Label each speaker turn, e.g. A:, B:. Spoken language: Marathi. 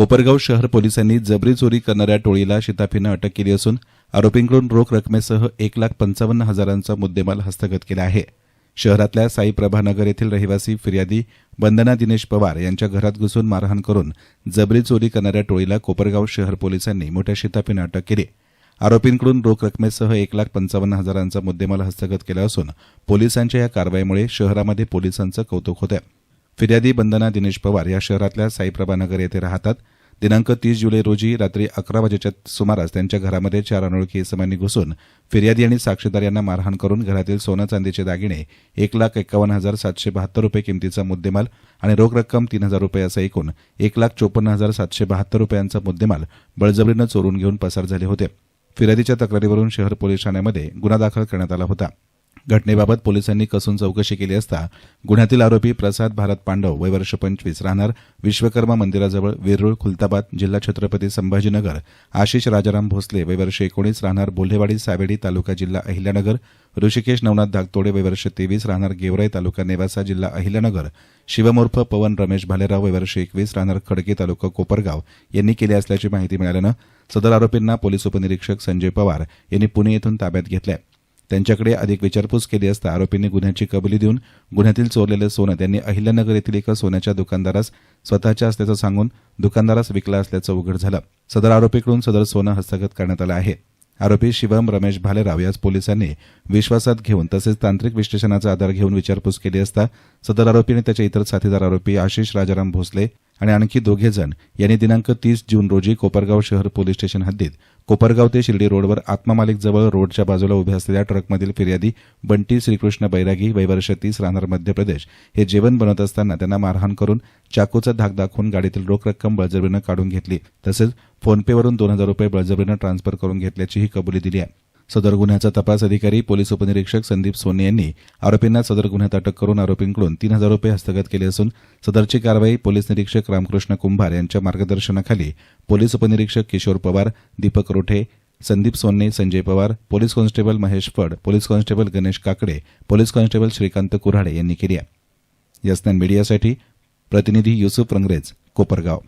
A: कोपरगाव शहर पोलिसांनी जबरी चोरी करणाऱ्या टोळीला शिताफीनं अटक केली असून आरोपींकडून रोख रकमेसह एक लाख पंचावन्न हजारांचा मुद्देमाल हस्तगत केला आहे. शहरातल्या साई प्रभानगर येथील रहिवासी फिर्यादी वंदना दिनेश पवार यांच्या घरात घुसून मारहाण करून जबरी चोरी करणाऱ्या टोळीला कोपरगाव शहर पोलिसांनी मोठ्या शिताफीनं अटक केली. आरोपींकडून रोख रकमेसह एक लाख पंचावन्न हजारांचा मुद्देमाल हस्तगत केला असून पोलिसांच्या या कारवाईमुळे शहरामध्ये पोलिसांचं कौतुक होतं फिर्यादी बंदना दिनेश पवार या शहरातल्या साईप्रभानगर येथे राहतात. दिनांक तीस जुलै रोजी रात्री अकरा वाजेच्या सुमारास त्यांच्या घरामध्ये चार अनोळखी इसमांनी घुसून फिर्यादी आणि साक्षीदार यांना मारहाण करून घरातील सोनं चांदीचे दागिने एक लाख एकावन्न हजार सातशे बहात्तर रुपये किमतीचा मुद्देमाल आणि रोख रक्कम तीन हजार रुपये असं एकूण एक लाख चोपन्न हजार सातशे बहात्तर रुपयांचा मुद्देमाल बळजबरीनं चोरून घेऊन पसार झाले होते. फिर्यादीच्या तक्रारीवरून शहर पोलीस ठाण्यामध्ये गुन्हा दाखल करण्यात आला होता. घटनेबाबत पोलिसांनी कसून चौकशी केली असता गुन्ह्यातील आरोपी प्रसाद भारत पांडव वय वर्ष पंचवीस राहणार विश्वकर्मा मंदिराजवळ वेरूळ खुलताबाद जिल्हा छत्रपती संभाजीनगर आशिष राजाराम भोसले वय वर्ष एकोणीस राहणार बोल्हेवाडी सावेडी तालुका जिल्हा अहिल्यानगर ऋषिकेश नवनाथ धाकतोडे वय वर्ष तेवीस राहणार गेवराई तालुका नेवासा जिल्हा अहिल्यानगर शिवमोर्फ पवन रमेश भालेराव वय वर्ष एकवीस राहणार खडके तालुका कोपरगाव यांनी केली असल्याची माहिती मिळाल्यानं सदर आरोपींना पोलीस उपनिरीक्षक संजय पवार यांनी पुणे येथून ताब्यात घेतलंय. त्यांच्याकडे अधिक विचारपूस केली असता आरोपींनी गुन्ह्याची कबुली देऊन गुन्ह्यातील चोरलेलं सोनं त्यांनी अहिल्यानगर येथील एका सोन्याच्या दुकानदारास स्वतःच्या असल्याचं सांगून दुकानदारास विकला असल्याचं उघड झालं. सदर आरोपीकडून सदर सोनं हस्तगत करण्यात आलं आहे. आरोपी शिवम रमेश भालेराव यास पोलिसांनी विश्वासात घेऊन तसेच तांत्रिक विश्लेषणाचा आधार घेऊन विचारपूस केली असता सदर आरोपी आणि त्याचे इतर साथीदार आरोपी आशिष राजाराम भोसले आणि आणखी दोघेजण यांनी दिनांक तीस जून रोजी कोपरगाव शहर पोलीस स्टेशन हद्दीत कोपरगाव ते शिर्डी रोडवर आत्मामालिकजवळ रोडच्या बाजूला उभे असलेल्या ट्रकमधील फिर्यादी बंटी श्रीकृष्ण बैरागी वैवर्ष तीस राहणार मध्य प्रदेश हे जेवण बनवत असताना त्यांना मारहाण करून चाकूचा धाक दाखवून गाडीतील रोख रक्कम बळजबरीनं काढून घेतली. तसेच फोनपेवरून दोन हजार रुपये बळजबरीनं ट्रान्सफर करून घेतल्याचीही कबुली दिली आहे. सदर गुन्ह्याचा तपास अधिकारी पोलीस उपनिरीक्षक संदीप सोने यांनी आरोपींना सदर गुन्ह्यात अटक करून आरोपींकडून तीन हजार रुपये हस्तगत केले असून सदरची कारवाई पोलीस निरीक्षक रामकृष्ण कुंभार यांच्या मार्गदर्शनाखाली पोलीस उपनिरीक्षक Kishor Pawar Deepak Rothe Sandeep Sonne Sanjay Pawar police constable Mahesh Phad police constable Ganesh Kakade police constable Shrikant Kurhade यांनी केली आहे. यस्नॅन मीडियासाठी प्रतिनिधी युसुफ रंगरेज कोपरगाव.